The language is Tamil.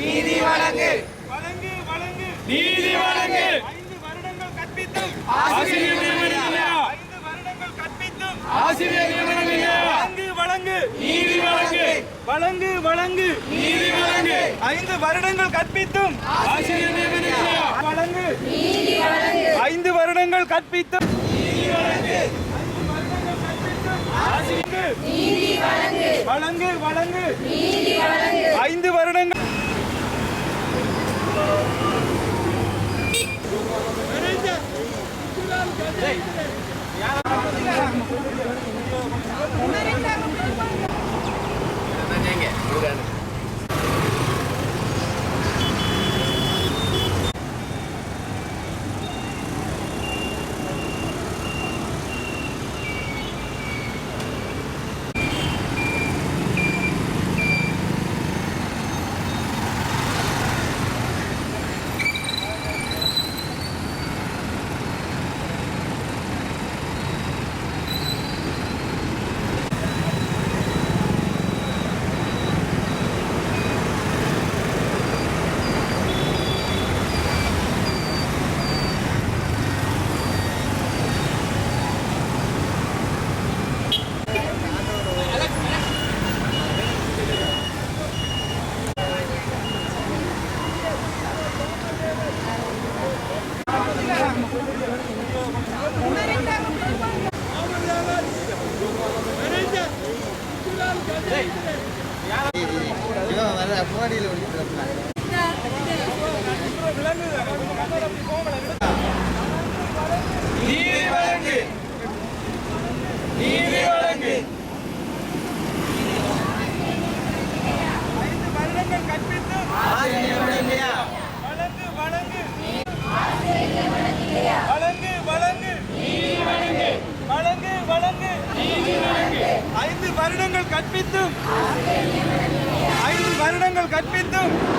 நீதி வழங்கு. வழங்கு வழங்கு. நீதி வழங்கு. ஐந்து வருடங்கள் கற்பித்தும். ஆசிரியர் ஐந்து வருடங்கள் கற்பித்தும். ஆசிரியர் நியமனம் வழங்கு வழங்கு. நீதி வழங்கு. நீதி வழங்கு. ஐந்து வருடங்கள் கற்பித்தும். ஆசிரியர் வழங்கு. வழங்கு. ஐந்து வருடங்கள் கற்பித்தும். நீதி வழங்கு. வழங்கு. வழங்கு. ஐந்து வருடங்கள் Yeah. நீதி வழங்கு. நீதி வழங்கு. ஐந்து வருடங்கள் கற்பித்தும் வழங்கு வழங்கு வழங்கு வழங்கு வழங்கு வழங்கு. ஐந்து வருடங்கள் கற்பித்து ஐந்து வருடங்கள் கற்பித்தும்